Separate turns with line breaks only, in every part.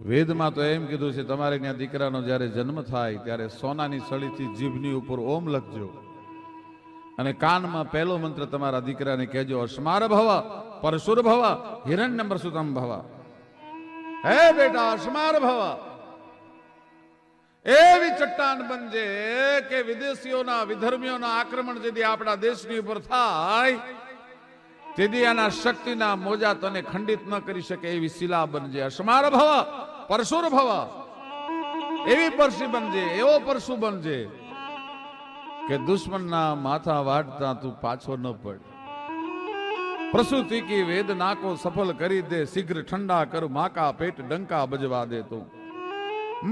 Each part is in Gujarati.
વેદમાં તો એમ કીધું છે, તમારે ત્યાં દીકરાનો જ્યારે જન્મ થાય, ત્યારે સોનાની સળીથી જીભની ઉપર ઓમ લખજો. અને કાનમાં પહેલો મંત્ર તમારા દીકરાને કહેજો અસ્માર ભવ પરશુર ભવ. હિરણ્ય મરસુતમ ભવ હે બેટા અસ્માર ભવ એવી ચટ્ટાન બનજે કે વિદેશીઓના, વિધર્મીઓના આક્રમણ જેથી આપણા દેશની ઉપર થાય, તેથી આના શક્તિના મોજા તને ખંડિત ન કરી શકે એવી શિલા બનજે. અસ્માર ભવ પરશુર ભવ એવી પરસી બનજે એવો પરશુ બનજે કે દુશ્મનના માથા વાટતા તું પાછો ન પડ પ્રસૂતિ કી વેદના કો સફલ કરી દે શીઘ્ર ઠંડા કર માકા પેટ ડંકા બજવા દે તું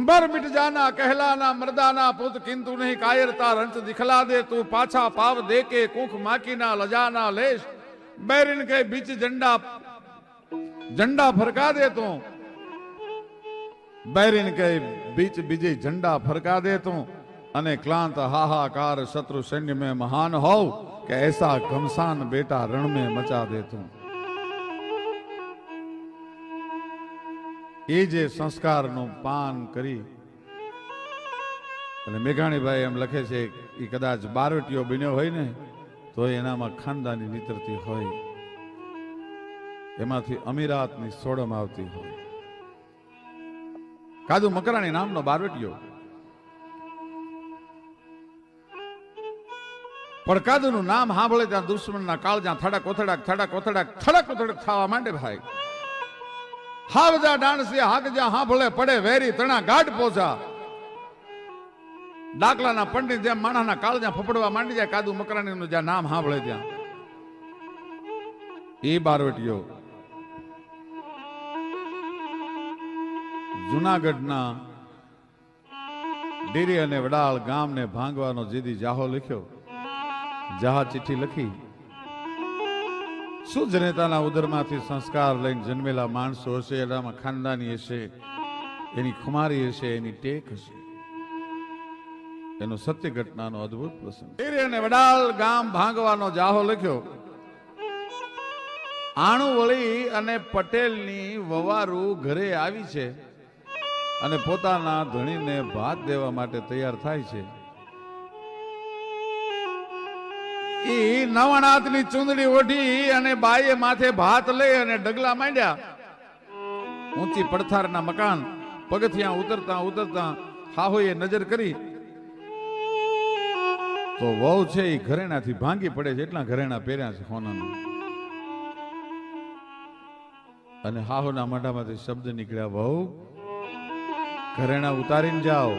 બર મિટ જાના કહેલાના મર્દાના પુત કિંતુ નહીં કાયરતા રંચ દિખલા દે તું પાછા પાવ દે કે કુખ માકીના લજાના લેશ बैरिन के बीच झंडा झंडा फरका दे तू બૈરીને કહી, બીચ બીજી ઝંડા ફરકા દે તું અને ક્લાંત હાહાકાર શત્રુ સૈન્ય મેં મહાન હોવ કે એસા ઘમસાન બેટા રણ મેં મચા દે તું. એ જે સંસ્કારનું પાન કરી, અને મેઘાણીભાઈ એમ લખે છે, એ કદાચ બારવટીઓ બન્યો હોય ને તો એનામાં ખાનદાની નીતરતી હોય. એમાંથી અમીરાતની સોડમ આવતી હોય. કાદુ મકરાણી નામનો બારવટીયો. પણ કાદુનું નામ સાંભળે ત્યાં દુશ્મનના કાળ જ્યાં થડક ઓથડાક થડક ઓથડાક, થડક ઓથડક થવા માંડે ભાઈ. હાવજા ડાણસી હાક જ્યાં સાંભળે પડે વેરી તણા ગાઢ પોચા ડાકલાના પંડિત જેમ માણસના કાળ જ્યાં ફફડવા માંડી જાય, કાદુ મકરાણીનું જ્યાં નામ સાંભળે ત્યાં. એ બારવટીઓ જુનાગઢના ડેરી અને વડાળ ગામને ભાંગવાનો જીદી જાહો લખ્યો. જહા ચિઠ્ઠી લખી, શું જનેતાના ઉદરમાંથી સંસ્કાર લઈને જન્મેલા માણસો હશે? એનામાં ખાનદાની હશે, એની ખુમારી હશે, એની ટેક હશે. એનો સત્ય ઘટનાનો અદ્ભુત પ્રસંગ. ડેરી અને વડાળ ગામ ભાંગવાનો જાહો લખ્યો. આણુવળી અને પટેલની વવારું ઘરે આવી છે. અને પોતાના ધણીને ભાત દેવા માટે તૈયાર થાય છે. ઈ નવનાથની ચૂંદડી ઓઢી અને બાઈએ માથે ભાત લઈ અને ડગલા માંડ્યા. ઊંચી પડથારના મકાન પગથિયા ઉતરતા ઉતરતા હાહોએ નજર કરી. તો વહુ છે એ ઘરેણાથી ભાંગી પડે છે, એટલા ઘરેણા પહેર્યા છે હોનાના. અને હાહોના મોઢામાંથી શબ્દ નીકળ્યા, વહુ ઘરેણા ઉતારીને જાઓ.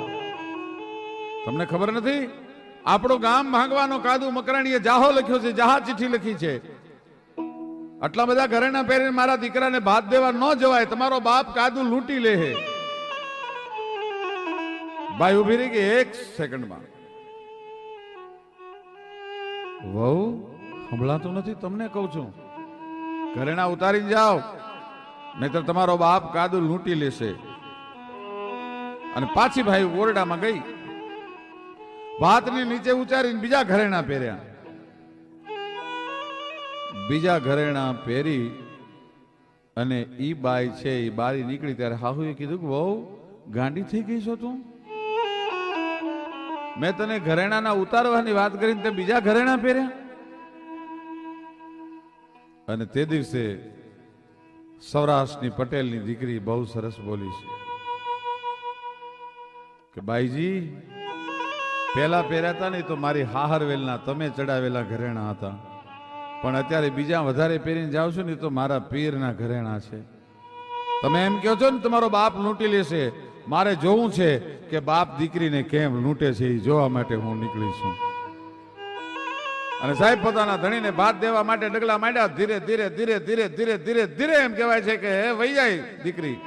તમને ખબર નથી? આપણું ગામ ભાંગવાનો કાદુ મકરાણીએ જાહો લખ્યો છે, જહા ચિઠ્ઠી લખી છે. આટલા બધા ઘરેણા પહેરીને મારા દીકરાને ભાત દેવા ન જવાય, તમારો બાપ કાદુ લૂંટી લે ભાઈ ઊભી રહી કે એક સેકન્ડમાં. વહુ, સંભળાતું નથી, તમને કહું છું. ઘરેણા ઉતારીને જાઓ, નહીતર તમારો બાપ કાદુ લૂંટી લેશે. અને પાછી ભાઈ ઓરડામાં ગઈ. ભાતની નીચે ઉચારીને બીજા ઘરેણા પહેર્યા. બીજા ઘરેણા પહેરી અને ઈ બાઈ છે એ બારી નીકળી ત્યારે હાહુએ કીધું કે, વહુ, ગાંડી થઈ ગઈ છો તું? મેં તને ઘરેણાના ઉતારવાની વાત કરીને તે બીજા ઘરેણા પહેર્યા. અને તે દિવસે સૌરાષ્ટ્રની પટેલની દીકરી બહુ સરસ બોલી છે. કે બાઈજી, પહેલા પહેરાતા હતા ને તો મારી હાહરવેલના તમે ચડાવેલા ઘરેણા હતા. પણ અત્યારે બીજા વધારે પહેરીને જાઓ છો ને તો મારા પીરના ઘરેણા છે. તમે એમ કહો છો ને, તમારો બાપ લૂંટી લેશે. મારે જોવું છે કે બાપ દીકરીને કેમ લૂંટે છે એ જોવા માટે હું નીકળી છું. અને સાહેબ પોતાના ધણીને ભાત દેવા માટે ડગલા માંડ્યા. ધીરે ધીરે ધીરે ધીરે ધીરે ધીરે ધીરે એમ કહેવાય છે કે, હે વૈ જાય દીકરી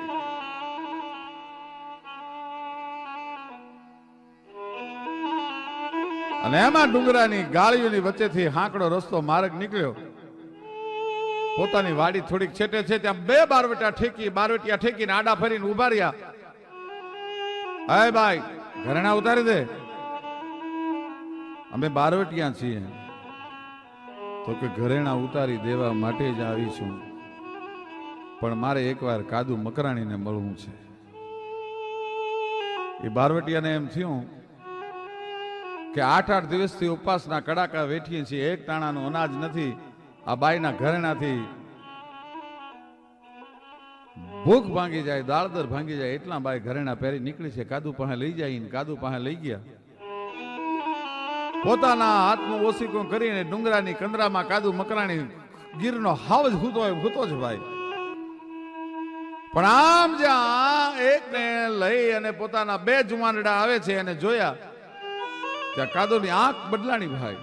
અને એમાં ડુંગરાની ગાળીઓની વચ્ચેથી હાંકડો રસ્તો માર્ગ નીકળ્યો. પોતાની વાડી થોડીક છેટે છે, ત્યાં બે બારવટા ઠેકી, બારવટિયા ઠેકીને આડા ફરીને ઊભા રહ્યા. હાય ભાઈ, ઘરેણા ઉતારી દે. અમે બારવટિયા છીએ. તો કે ઘરેણા ઉતારી દેવા માટે જ આવી છું. પણ મારે એકવાર કાદુ મકરાણીને મળવું છે. એ બારવટિયાને એમ થયું કે આઠ આઠ દિવસથી ઉપવાસના કડાકા વેઠીએ છીએ. એક તાણાનું અનાજ નથી. આ બાઈના ઘરેણાથી ભૂખ ભાંગી જાય, દાળદર ભાંગી જાય, એટલા બાઈ ઘરેણા પહેરી નીકળી છે. કાદુ પાસે લઈ જાય કાદુ પાસે લઈ ગયા. પોતાના હાથનું ઓસિકો કરીને ડુંગરાની કંદરામાં કાદુ મકરાણી ગીરનો હાવ જ હૂતો હૂતો જ ભાઈ. પણ આમ જ્યાં એકને લઈ અને પોતાના બે જુવાનડા આવે છે અને જોયા ત્યાં કાદોની આંખ બદલાણી ભાઈ.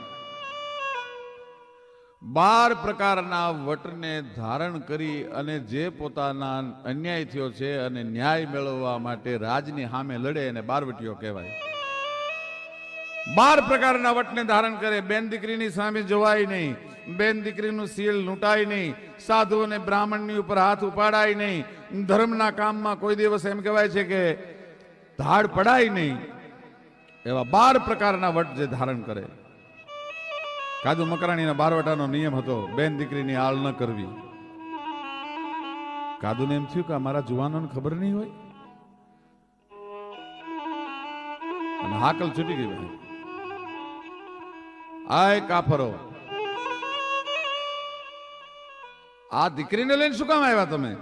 બાર પ્રકારના વટને ધારણ કરી અને જે પોતાના અન્યાય થયો છે અને ન્યાય મેળવવા માટે રાજની સામે લડે અને બારવટીઓ કહેવાય. બાર પ્રકારના વટને ધારણ કરે, બેન દીકરીની સામે જોવાય નહીં, બેન દીકરીનું સીલ લૂંટાય નહીં સાધુ અને બ્રાહ્મણની ઉપર હાથ ઉપાડાય નહીં, ધર્મના કામમાં કોઈ દિવસ એમ કહેવાય છે કે ધાડ પડાય નહીં એવા બાર પ્રકારના વટ જે ધારણ કરે. કાજુ મકરાણીના બારવટાનો નિયમ હતો, બેન દીકરીની આળ ન કરવી. કાદુને એમ થયું કે અમારા મારા જુવાનોને ખબર નહીં હોય? અને હાકલ છૂટી ગઈ ભાઈ. આય કાફરો. આ દીકરીને લઈને શું કામ આવ્યા તમે?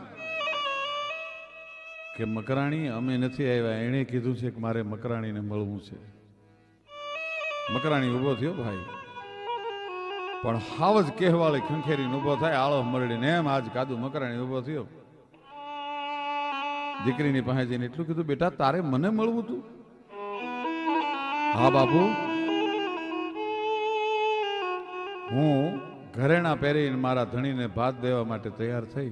કે મકરાણી, અમે નથી આવ્યા. એણે કીધું છે કે મારે મકરાણીને મળવું છે. મકરાણી ઊભો થયો ભાઈ. પણ હાવ જ કહેવાળી ખંખેરીને ઊભો થાય, આળો મરડીને એમ આજ કાદુ મકરાણી ઊભો થયો. દીકરીની પાસે જઈને એટલું કીધું, બેટા, તારે મને મળવું તું. હા, બાપુ. હું ઘરેણા પહેરીને મારા ધણીને ભાત દેવા માટે તૈયાર થઈ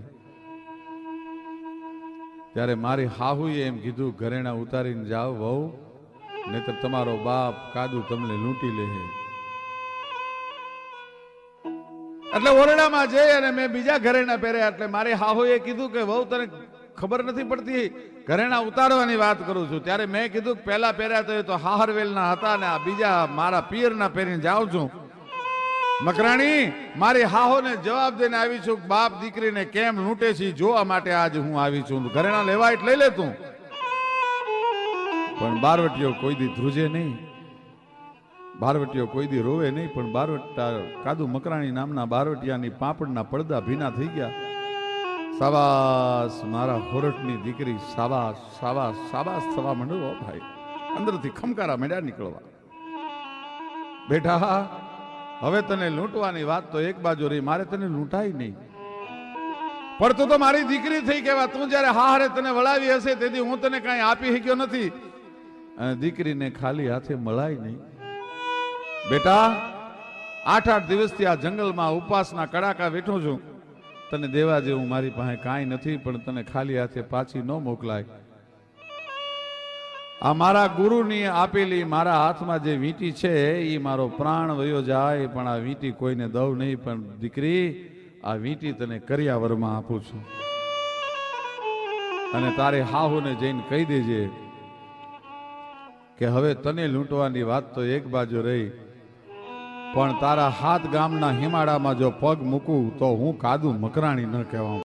ત્યારે મારી હાહુએ એમ કીધું, ઘરેણા ઉતારીને જાઓ વહુ, નહીતર તમારો બાપ કાદુ તમને લૂંટી લે એટલે ઓરડામાં જઈ અને મેં બીજા ઘરેણા પહેર્યા, એટલે મારી હાહુએ કીધું કે, વહુ, તને ખબર નથી પડતી, ઘરેણા ઉતારવાની વાત કરું છું. ત્યારે મેં કીધું પહેલા પહેર્યા તો એ તો હાહરવેલના હતા ને આ બીજા મારા પિયરના પહેરીને જાઉં છું. મકરાણી, મારી હાહોને જવાબ દઈને આવી છું. બાપ દીકરીને કેમ લૂંટે છે જોવા માટે આજ હું આવી છું. ઘરેણા લેવા એટલે લઈ લે તું. પણ બારવટીઓ કોઈ દી ધ્રુજે નહીં. બારવટીઓ કોઈ દી રોવે નહીં. પણ બારવટા કાદુ મકરાણી નામના બારવટિયાની પાપડના પડદા ભીના થઈ ગયા. સાવાસ મારા હોરટની દીકરી સાવાસ સાવાસ સાવાસ થવા માંડ્યો હો ભાઈ. અંદરથી ખમકારા મેળ્યા નીકળવા. બેટા હવે તને લૂંટવાની વાત તો એક બાજુ રહી, મારે તને લૂંટાય નહીં. પણ તું તો મારી દીકરી થઈ કેવા તું જ્યારે હારે તને વળાવી હશે તેથી હું તને કાંઈ આપી શક્યો નથી. અને દીકરીને ખાલી હાથે મળાય નહીં. બેટા આઠ આઠ દિવસથી આ જંગલમાં ઉપાસના કડાકા બેઠો છું. તને દેવા જેવું મારી પાસે કાંઈ નથી, પણ તને ખાલી હાથે પાછી ન મોકલાય. આ મારા ગુરુની આપેલી મારા હાથમાં જે વીંટી છે એ મારો પ્રાણ વયો જાય, પણ આ વીંટી કોઈને દઉં નહીં, પણ દીકરી, આ વીંટી તને કરિયાવરમાં આપું છું. અને તારે હાહુને જઈને કહી દેજે કે હવે તને લૂંટવાની વાત તો એક બાજુ રહી, પણ તારા હાથ ગામના હિમાડામાં જો પગ મૂકું તો હું કાદુ મકરાણી ન કહેવા